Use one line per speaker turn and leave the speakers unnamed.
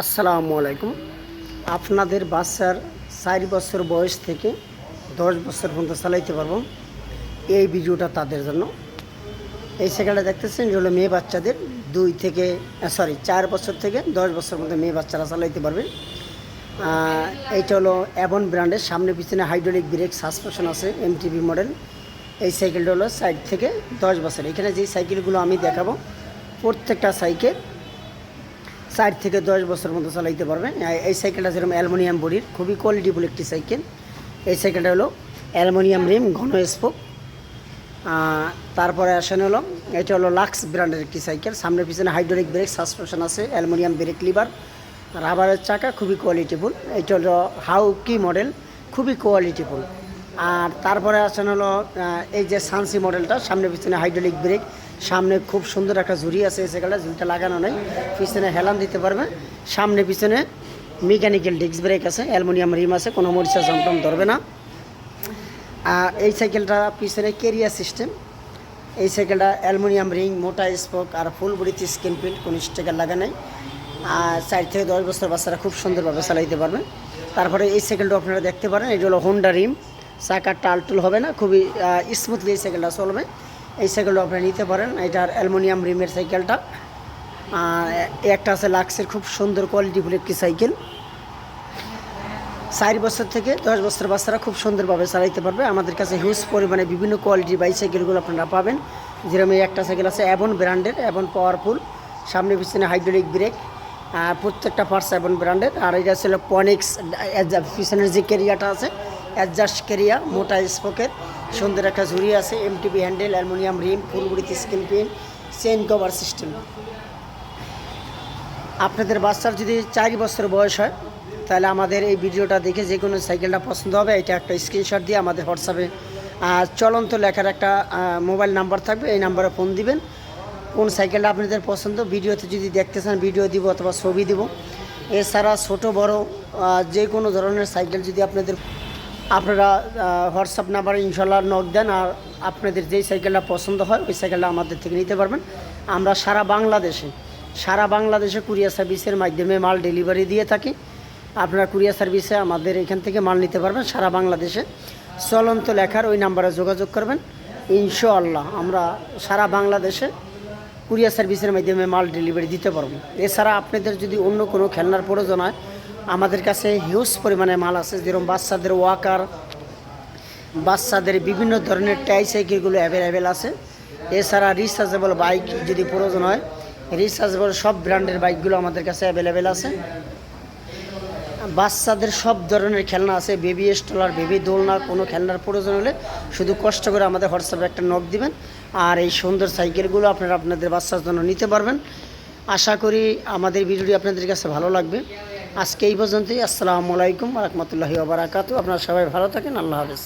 আসসালামু আলাইকুম। আপনাদের বাচ্চার চার বছর বয়স থেকে দশ বছর পর্যন্ত চালাইতে পারব এই ভিডিওটা তাদের জন্য। এই সাইকেলটা দেখতেছেন যে হলো মেয়ে বাচ্চাদের দুই থেকে সরি চার বছর থেকে দশ বছর পর্যন্ত মেয়ে বাচ্চারা চালাইতে পারবে। এইটা হলো অ্যাবন ব্র্যান্ডের সামনে পিছনে হাইড্রোলিক ব্রেক সাসপেনশন আছে এমটিভি মডেল এই সাইকেলটা হলো সাইড থেকে দশ বছর। এখানে যেই সাইকেলগুলো আমি দেখাবো, প্রত্যেকটা সাইকেল চার থেকে দশ বছর মতো চালাইতে পারবেন। এই সাইকেলটা যেরকম অ্যালুমিনিয়াম বডির, খুবই কোয়ালিটিফুল একটি সাইকেল। এই সাইকেলটা হলো অ্যালুমিনিয়াম রিম ঘন স্পোক। তারপরে আসেন হলো, এটা হলো লাক্স ব্র্যান্ডের একটি সাইকেল। সামনে পিছনে হাইড্রোলিক ব্রেক সাসপেনশন আছে, অ্যালুমিনিয়াম ব্রেক লিভার। রাবারের চাকা খুবই কোয়ালিটিফুল এটা হলো হাউকি মডেল, খুবই কোয়ালিটিফুল আর তারপরে আসেন হলো এই যে সানসি মডেলটা, সামনে পিছনে হাইড্রোলিক ব্রেক। সামনে খুব সুন্দর একটা ঝুড়ি আছে এই সাইকেলটা ঝুড়িটা লাগানো নেই। পিছনে হেলান দিতে পারবে। সামনে পিছনে মেকানিক্যাল ডিস্ক ব্রেক আছে, অ্যালুমিনিয়াম রিম আছে, কোনো মরিচা জমটম ধরবে না। আর এই সাইকেলটা পিছনে কেরিয়ার সিস্টেম এই সাইকেলটা অ্যালুমিনিয়াম রিং, মোটা স্পোক আর ফুল বডিতে স্ক্রিন প্রিন্ট কোনো স্টিকার লাগা নাই। আর চার থেকে দশ বছর বাচ্চারা খুব সুন্দরভাবে চালাইতে পারবে। তারপরে এই সাইকেলটা আপনারা দেখতে পারেন, এটা হলো হোন্ডা রিম চাকার টালটুল হবে না, খুবই স্মুথলি এই সাইকেলটা চলবে। এই সাইকেলটা আপনারা নিতে পারেন। এটার অ্যালুমিনিয়াম রিমের সাইকেলটা একটা আছে লাক্সের খুব সুন্দর কোয়ালিটিফুল একটি সাইকেল চার বছর থেকে দশ বছর বাচ্চারা খুব সুন্দরভাবে চালাইতে পারবে। আমাদের কাছে হিউজ পরিমাণে বিভিন্ন কোয়ালিটির বাইসাইকেলগুলো আপনারা পাবেন। যেরকম এই একটা সাইকেল আছে অ্যাবন ব্র্যান্ডের অ্যাবন পাওয়ারফুল সামনে পিছনে হাইড্রোলিক ব্রেক প্রত্যেকটা পার্টস অ্যাবন ব্র্যান্ডের আর এটা ছিল পনিক্স পিছনের যে কেরিয়াটা আছে অ্যাডজাস্ট কেরিয়া মোটা স্পোকের সুন্দর একটা ঝুড়ি আছে MTP handle aluminium rim ফুলগুড়িতে screen pin chain cover system আপনাদের বাচ্চার যদি চার বছর বয়স হয়, তাহলে আমাদের এই ভিডিওটা দেখে যে কোনো সাইকেলটা পছন্দ হবে, এটা একটা স্ক্রিনশট দিয়ে আমাদের হোয়াটসঅ্যাপে চলন্ত লেখার একটা মোবাইল নাম্বার থাকবে, এই নাম্বারে ফোন দিবেন। কোন সাইকেলটা আপনাদের পছন্দ, ভিডিওতে যদি দেখতে চান ভিডিও দিব অথবা ছবি দিব। এছাড়া ছোট, বড় যে কোনো ধরনের সাইকেল যদি আপনাদের আপনারা হোয়াটসঅ্যাপ নাম্বারে ইনশাল্লাহ নক দেন আর আপনাদের যেই সাইকেলটা পছন্দ হয়, ওই সাইকেলটা আমাদের থেকে নিতে পারবেন। আমরা সারা বাংলাদেশে সারা বাংলাদেশে কুরিয়ার সার্ভিসের মাধ্যমে মাল ডেলিভারি দিয়ে থাকি। আপনারা কুরিয়ার সার্ভিসে আমাদের এখান থেকে মাল নিতে পারবেন সারা বাংলাদেশে। চলন্ত লেখার ওই নাম্বারে যোগাযোগ করবেন। ইনশাআল্লাহ আমরা সারা বাংলাদেশে কুরিয়ার সার্ভিসের মাধ্যমে মাল ডেলিভারি দিতে পারব। এছাড়া আপনাদের যদি অন্য কোনো খেলনার প্রয়োজন হয় আমাদের কাছে হিউজ পরিমাণে মাল আছে, যেরকম বাচ্চাদের ওয়াকার বাচ্চাদের বিভিন্ন ধরনের টাই সাইকেলগুলো অ্যাভেলেবেল আছে। এছাড়া রিচার্জেবল বাইক যদি প্রয়োজন হয় রিচার্জেবল সব ব্র্যান্ডের বাইকগুলো আমাদের কাছে অ্যাভেলেবেল আছে। বাচ্চাদের সব ধরনের খেলনা আছে বেবি স্টলার বেবি দোলনা, কোনো খেলনার প্রয়োজন হলে শুধু কষ্ট করে আমাদের হোয়াটসঅ্যাপে একটা নক দিবেন, আর এই সুন্দর সাইকেলগুলো আপনারা আপনাদের বাচ্চার জন্য নিতে পারবেন। আশা করি আমাদের ভিডিওটি আপনাদের কাছে ভালো লাগবে। আজকে এই পর্যন্তই। আসসালামু আলাইকুম রহমতুল্লাহি ওবরাকাতু আপনারা সবাই ভালো থাকেন। আল্লাহ হাফেজ।